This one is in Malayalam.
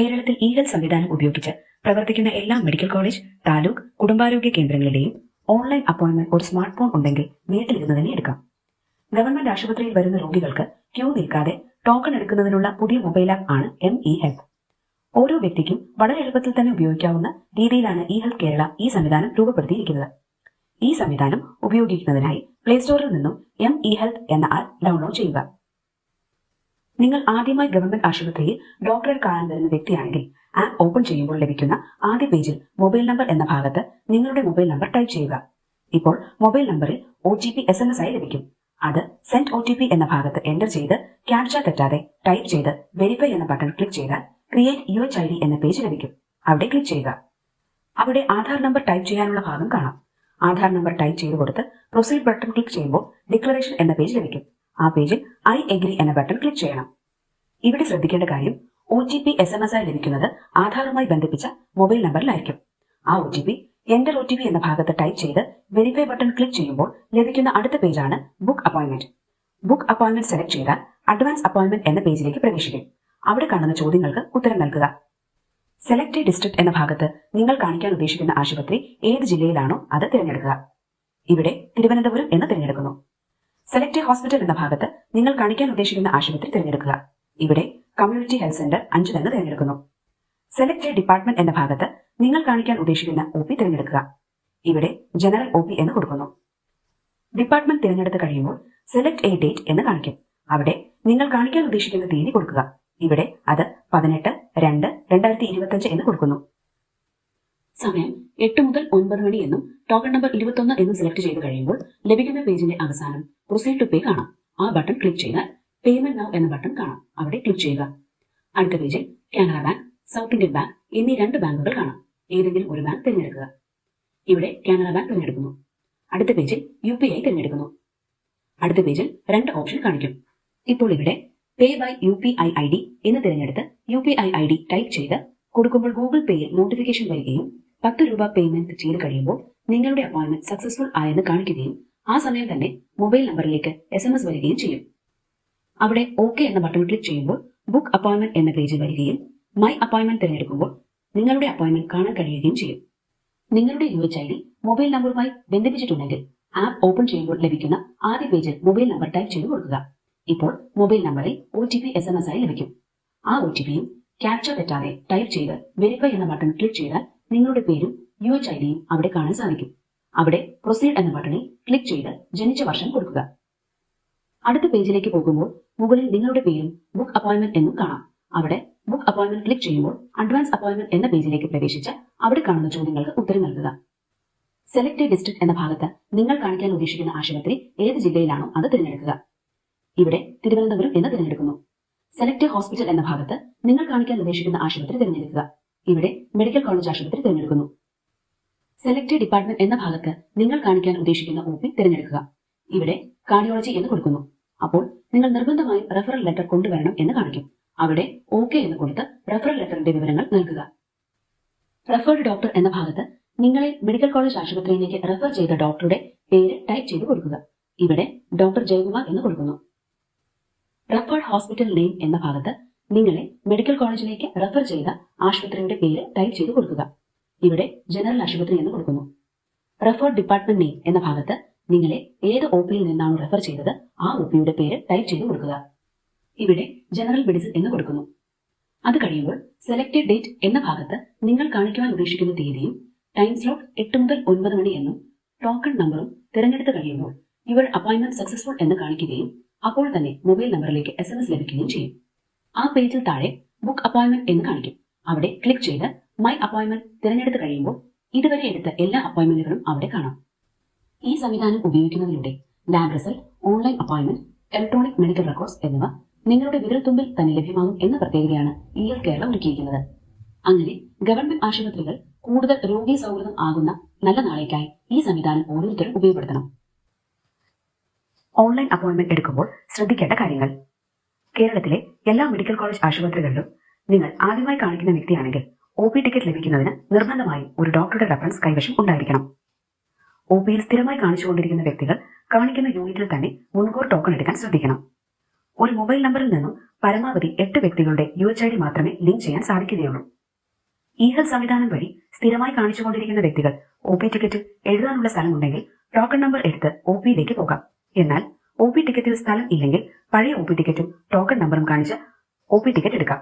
കേരളത്തിൽ ഇ ഹെൽത്ത് സംവിധാനം ഉപയോഗിച്ച് പ്രവർത്തിക്കുന്ന എല്ലാ മെഡിക്കൽ കോളേജ് താലൂക്ക് കുടുംബാരോഗ്യ കേന്ദ്രങ്ങളിലെയും ഓൺലൈൻ അപ്പോയിന്റ്മെന്റ് ഒരു സ്മാർട്ട് ഫോൺ ഉണ്ടെങ്കിൽ വീട്ടിലിരുന്ന് തന്നെ എടുക്കാം. ഗവൺമെന്റ് ആശുപത്രിയിൽ വരുന്ന രോഗികൾക്ക് ക്യൂ നിൽക്കാതെ ടോക്കൺ എടുക്കുന്നതിനുള്ള പുതിയ മൊബൈൽ ആപ്പ് ആണ് എം ഇ ഹെൽത്ത് ഓരോ വ്യക്തിക്കും വളരെ എളുപ്പത്തിൽ തന്നെ ഉപയോഗിക്കാവുന്ന രീതിയിലാണ് ഇ ഹെൽത്ത് കേരള ഈ സംവിധാനം രൂപപ്പെടുത്തിയിരിക്കുന്നത്. ഈ സംവിധാനം ഉപയോഗിക്കുന്നതിനായി പ്ലേ സ്റ്റോറിൽ നിന്നും എം ഇ ഹെൽത്ത് എന്ന ആപ്പ് ഡൗൺലോഡ് ചെയ്യുക. നിങ്ങൾ ആദ്യമായി ഗവൺമെന്റ് ആശുപത്രിയിൽ ഡോക്ടറെ കാണാൻ വരുന്ന വ്യക്തിയാണെങ്കിൽ ആപ്പ് ഓപ്പൺ ചെയ്യുമ്പോൾ ലഭിക്കുന്ന ആദ്യ പേജിൽ മൊബൈൽ നമ്പർ എന്ന ഭാഗത്ത് നിങ്ങളുടെ മൊബൈൽ നമ്പർ ടൈപ്പ് ചെയ്യുക. ഇപ്പോൾ മൊബൈൽ നമ്പറിൽ O T P S M S ആയി ലഭിക്കും. അത് സെൻഡ് ഒ ടി പി എന്ന ഭാഗത്ത് എന്റർ ചെയ്ത് ക്യാപ്ച തെറ്റാതെ ടൈപ്പ് ചെയ്ത് വെരിഫൈ എന്ന ബട്ടൺ ക്ലിക്ക് ചെയ്താൽ create U H I D എന്ന പേജ് ലഭിക്കും. അവിടെ ക്ലിക്ക് ചെയ്യുക. അവിടെ ആധാർ നമ്പർ ടൈപ്പ് ചെയ്യാനുള്ള ഭാഗം കാണാം. ആധാർ നമ്പർ ടൈപ്പ് ചെയ്ത് കൊടുത്ത് പ്രൊസീഡ് ബട്ടൺ ക്ലിക്ക് ചെയ്യുമ്പോൾ ഡിക്ലറേഷൻ എന്ന പേജ് ലഭിക്കും. ആ പേജിൽ ഐ എഗ്രി എന്ന ബട്ടൺ ക്ലിക്ക് ചെയ്യണം. ഇവിടെ ശ്രദ്ധിക്കേണ്ട കാര്യം O T P S M S ആയി ലഭിക്കുന്നത് ആധാറുമായി ബന്ധിപ്പിച്ച മൊബൈൽ നമ്പറിലായിരിക്കും. ആ O T P enter O T P എന്ന ഭാഗത്ത് ടൈപ്പ് ചെയ്ത് വെരിഫൈ ബട്ടൺ ക്ലിക്ക് ചെയ്യുമ്പോൾ ലഭിക്കുന്ന അടുത്ത പേജാണ് book appointment book appointment select ചെയ്താൽ അഡ്വാൻസ് അപ്പോയിന്റ്മെന്റ് എന്ന പേജിലേക്ക് പ്രവേശിക്കും. അവിടെ കാണുന്ന ചോദ്യങ്ങൾക്ക് ഉത്തരം നൽകുക. സെലക്ട് ഡിസ്ട്രിക്ട് എന്ന ഭാഗത്ത് നിങ്ങൾ കാണിക്കാൻ ഉദ്ദേശിക്കുന്ന ആശുപത്രി ഏത് ജില്ലയിലാണോ അത് തിരഞ്ഞെടുക്കുക. ഇവിടെ തിരുവനന്തപുരം എന്ന് തിരഞ്ഞെടുക്കുന്നു. സെലക്ട് ഹോസ്പിറ്റൽ എന്ന ഭാഗത്ത് നിങ്ങൾ കാണിക്കാൻ ഉദ്ദേശിക്കുന്ന ആശുപത്രി തിരഞ്ഞെടുക്കുക. ഇവിടെ കമ്മ്യൂണിറ്റി ഹെൽത്ത് സെന്റർ അഞ്ച് തന്നെ തിരഞ്ഞെടുക്കുന്നു. സെലക്ട് ഡിപ്പാർട്ട്മെന്റ് എന്ന ഭാഗത്ത് നിങ്ങൾ കാണിക്കാൻ ഉദ്ദേശിക്കുന്ന ഒ പി തിരഞ്ഞെടുക്കുക. ഇവിടെ ജനറൽ ഒ പി എന്ന് കൊടുക്കുന്നു. ഡിപ്പാർട്ട്മെന്റ് തിരഞ്ഞെടുത്ത് കഴിയുമ്പോൾ സെലക്ട് എ ഡേറ്റ് എന്ന് കാണിക്കും. അവിടെ നിങ്ങൾ കാണിക്കാൻ ഉദ്ദേശിക്കുന്ന തീയതി കൊടുക്കുക. ഇവിടെ അത് പതിനെട്ട് രണ്ട് രണ്ടായിരത്തി ഇരുപത്തഞ്ച് എന്ന് കൊടുക്കുന്നു. സമയം എട്ട് മുതൽ ഒൻപത് മണി എന്നും ടോക്കൺ നമ്പർ ഇരുപത്തൊന്ന് എന്നും സെലക്ട് ചെയ്ത് കഴിയുമ്പോൾ ലഭിക്കുന്ന പേജിന്റെ അവസാനം പ്രൊസീഡ് ടു പേ കാണാം. ആ ബട്ടൺ ക്ലിക്ക് ചെയ്താൽ പേയ്മെന്റ് നൗ എന്ന ബട്ടൺ കാണാം. അവിടെ ക്ലിക്ക് ചെയ്യുക. അടുത്ത പേജിൽ Canara Bank South Indian Bank എന്നീ രണ്ട് ബാങ്കുകൾ കാണാം. ഏതെങ്കിലും ഒരു ബാങ്ക് തിരഞ്ഞെടുക്കുക. ഇവിടെ കാനറ ബാങ്ക് തിരഞ്ഞെടുക്കുന്നു. അടുത്ത പേജിൽ യു പി ഐ തിരഞ്ഞെടുക്കുന്നു. അടുത്ത പേജിൽ രണ്ട് ഓപ്ഷൻ കാണിക്കും. ഇപ്പോൾ ഇവിടെ pay by U P I I D എന്ന് തിരഞ്ഞെടുത്ത് U P I I D type ചെയ്ത് കൊടുക്കുമ്പോൾ ഗൂഗിൾ പേയിൽ നോട്ടിഫിക്കേഷൻ വരികയും പത്ത് രൂപ പേയ്മെന്റ് ചെയ്ത് കഴിയുമ്പോൾ നിങ്ങളുടെ അപ്പോയിന്റ്മെന്റ് സക്സസ്ഫുൾ ആയെന്ന് കാണിക്കുകയും ആ സമയം തന്നെ മൊബൈൽ നമ്പറിലേക്ക് എസ് വരികയും ചെയ്യും. അവിടെ ഓക്കെ എന്ന ബട്ടൺ ക്ലിക്ക് ചെയ്യുമ്പോൾ ബുക്ക് അപ്പോയിന്റ്മെന്റ് എന്ന പേജിൽ വരികയും മൈ അപ്പോയിന്റ്മെന്റ് തിരഞ്ഞെടുക്കുമ്പോൾ നിങ്ങളുടെ അപ്പോയിന്റ്മെന്റ് കാണാൻ കഴിയുകയും ചെയ്യും. നിങ്ങളുടെ U H I D mobile നമ്പറുമായി ബന്ധിപ്പിച്ചിട്ടുണ്ടെങ്കിൽ ആപ്പ് ഓപ്പൺ ചെയ്യുമ്പോൾ ലഭിക്കുന്ന ആദ്യ പേജിൽ മൊബൈൽ നമ്പർ ടൈപ്പ് ചെയ്ത് കൊടുക്കുക. ഇപ്പോൾ മൊബൈൽ നമ്പറിൽ O T P S M S ആയി ലഭിക്കും. ആ ഒ ടി പിയും ക്യാപ്ചർ തെറ്റാതെ ടൈപ്പ് ചെയ്ത് വെരിഫൈ എന്ന ബട്ടൺ ക്ലിക്ക് ചെയ്താൽ നിങ്ങളുടെ പേരും യു എച്ച് ഐ ഡിയും അവിടെ കാണാൻ സാധിക്കും. അവിടെ പ്രൊസീഡ് എന്ന ബട്ടണിൽ ക്ലിക്ക് ചെയ്ത് ജനിച്ച വർഷം കൊടുക്കുക. അടുത്ത പേജിലേക്ക് പോകുമ്പോൾ മുകളിൽ നിങ്ങളുടെ പേരും ബുക്ക് അപ്പോയിന്റ്മെന്റ് എന്നും കാണാം. അവിടെ ബുക്ക് അപ്പോയിന്റ്മെന്റ് ക്ലിക്ക് ചെയ്യുമ്പോൾ അഡ്വാൻസ് അപ്പോയിന്റ്മെന്റ് എന്ന പേജിലേക്ക് പ്രവേശിച്ച് അവിടെ കാണുന്ന ചോദ്യങ്ങൾക്ക് ഉത്തരം നൽകുക. സെലക്ട് ഡിസ്ട്രിക്ട് എന്ന ഭാഗത്ത് നിങ്ങൾ കാണിക്കാൻ ഉദ്ദേശിക്കുന്ന ആശുപത്രി ഏത് ജില്ലയിലാണോ അത് തിരഞ്ഞെടുക്കുക. ഇവിടെ തിരുവനന്തപുരം എന്ന് തിരഞ്ഞെടുക്കുന്നു. സെലക്ട് ഹോസ്പിറ്റൽ എന്ന ഭാഗത്ത് നിങ്ങൾ കാണിക്കാൻ ഉദ്ദേശിക്കുന്ന ആശുപത്രി തിരഞ്ഞെടുക്കുക. ഇവിടെ മെഡിക്കൽ കോളേജ് ആശുപത്രി തിരഞ്ഞെടുക്കുന്നു. സെലക്ട് ഡിപ്പാർട്ട്മെന്റ് എന്ന ഭാഗത്ത് നിങ്ങൾ കാണിക്കാൻ ഉദ്ദേശിക്കുന്ന ഒ തിരഞ്ഞെടുക്കുക. ഇവിടെ കാർഡിയോളജി എന്ന് കൊടുക്കുന്നു. അപ്പോൾ നിങ്ങൾ നിർബന്ധമായും റെഫറൽ ലെറ്റർ കൊണ്ടുവരണം എന്ന് കാണിക്കും. അവിടെ ഓക്കെ എന്ന് കൊടുത്ത് റെഫറൽ ലെറ്ററിന്റെ വിവരങ്ങൾ നൽകുക. റെഫേർഡ് ഡോക്ടർ എന്ന ഭാഗത്ത് നിങ്ങളെ മെഡിക്കൽ കോളേജ് ആശുപത്രിയിലേക്ക് റെഫർ ചെയ്ത ഡോക്ടറുടെ പേര് ടൈപ്പ് ചെയ്ത് കൊടുക്കുക. ഇവിടെ ഡോക്ടർ ജയകുമാർ എന്ന് കൊടുക്കുന്നു. റെഫേർഡ് ഹോസ്പിറ്റൽ നെയിം എന്ന ഭാഗത്ത് നിങ്ങളെ മെഡിക്കൽ കോളേജിലേക്ക് റെഫർ ചെയ്ത ആശുപത്രിയുടെ പേര് ടൈപ്പ് ചെയ്ത് കൊടുക്കുക. ഇവിടെ ജനറൽ ആശുപത്രി എന്ന് കൊടുക്കുന്നു. റെഫേർഡ് ഡിപ്പാർട്ട്മെന്റ് നെയിം എന്ന ഭാഗത്ത് നിങ്ങളെ ഏത് ഒ പിയിൽ നിന്നാണ് റെഫർ ചെയ്തത് ആ ഒ പിയുടെ പേര് ടൈപ്പ് ചെയ്ത് കൊടുക്കുക. ഇവിടെ ജനറൽ മെഡിസിൻ എന്ന് കൊടുക്കുന്നു. അത് കഴിയുമ്പോൾ സെലക്ടഡ് ഡേറ്റ് എന്ന ഭാഗത്ത് നിങ്ങൾ കാണിക്കുവാൻ ഉദ്ദേശിക്കുന്ന തീയതിയും ടൈം സ്ലോട്ട് എട്ട് മുതൽ ഒൻപത് മണി എന്നും ടോക്കൺ നമ്പറും തിരഞ്ഞെടുത്ത് കഴിയുമ്പോൾ യുവർ അപ്പോയിന്റ്മെന്റ് സക്സസ്ഫുൾ എന്ന് കാണിക്കുകയും അപ്പോൾ തന്നെ മൊബൈൽ നമ്പറിലേക്ക് എസ് എം എസ് ലഭിക്കുകയും ചെയ്യും. ആ പേജിൽ താഴെ ബുക്ക് അപ്പോയിന്റ്മെന്റ് എന്ന് കാണിക്കും. അവിടെ ക്ലിക്ക് ചെയ്ത് മൈ അപ്പോയിന്റ്മെന്റ് തിരഞ്ഞെടുത്ത് കഴിയുമ്പോൾ ഇതുവരെ എടുത്ത എല്ലാ അപ്പോയിന്റ്മെന്റുകളും അവിടെ കാണാം. ഈ സംവിധാനം ഉപയോഗിക്കുന്നതിലൂടെ lab result online appointment electronic medical records എന്നിവ നിങ്ങളുടെ വിരൽത്തുമ്പിൽ തന്നെ ലഭ്യമാകും എന്ന പ്രത്യേകതയാണ് ഇ എൽ കേരള ഒരുക്കിയിരിക്കുന്നത്. അങ്ങനെ ഗവൺമെന്റ് ആശുപത്രികൾ കൂടുതൽ രോഗി സൗഹൃദം ആകുന്ന നല്ല നാളേക്കായി ഈ സംവിധാനം ഓരോരുത്തരും ഉപയോഗപ്പെടുത്തണം. ഓൺലൈൻ അപ്പോയിന്റ്മെന്റ് എടുക്കുമ്പോൾ ശ്രദ്ധിക്കേണ്ട കാര്യങ്ങൾ. കേരളത്തിലെ എല്ലാ മെഡിക്കൽ കോളേജ് ആശുപത്രികളിലും നിങ്ങൾ ആദ്യമായി കാണിക്കുന്ന വ്യക്തിയാണെങ്കിൽ ഒ പി ടിക്കറ്റ് ലഭിക്കുന്നതിന് നിർബന്ധമായും ഒരു ഡോക്ടറുടെ റെഫറൻസ് കൈവശം ഉണ്ടായിരിക്കണം. ഒ പിയിൽ സ്ഥിരമായി കാണിച്ചുകൊണ്ടിരിക്കുന്ന വ്യക്തികൾ കാണിക്കുന്ന യൂണിറ്റിൽ തന്നെ മുൻകൂർ ടോക്കൺ എടുക്കാൻ ശ്രദ്ധിക്കണം. ഒരു മൊബൈൽ നമ്പറിൽ നിന്നും പരമാവധി എട്ട് വ്യക്തികളുടെ യു എച്ച് ഐ ഡി മാത്രമേ ലിങ്ക് ചെയ്യാൻ സാധിക്കുകയുള്ളൂ. ഇ ഹെൽത്ത് സംവിധാനം വഴി സ്ഥിരമായി കാണിച്ചുകൊണ്ടിരിക്കുന്ന വ്യക്തികൾ ഒ പി ടിക്കറ്റിൽ എഴുതാനുള്ള സ്ഥലമുണ്ടെങ്കിൽ ടോക്കൺ നമ്പർ എടുത്ത് ഒ പിയിലേക്ക് പോകാം. എന്നാൽ ഒ പി ടിക്കറ്റിൽ സ്ഥലം ഇല്ലെങ്കിൽ പഴയ ഒ പി ടിക്കറ്റും ടോക്കൺ നമ്പറും കാണിച്ച് ഒ പി ടിക്കറ്റ് എടുക്കാം.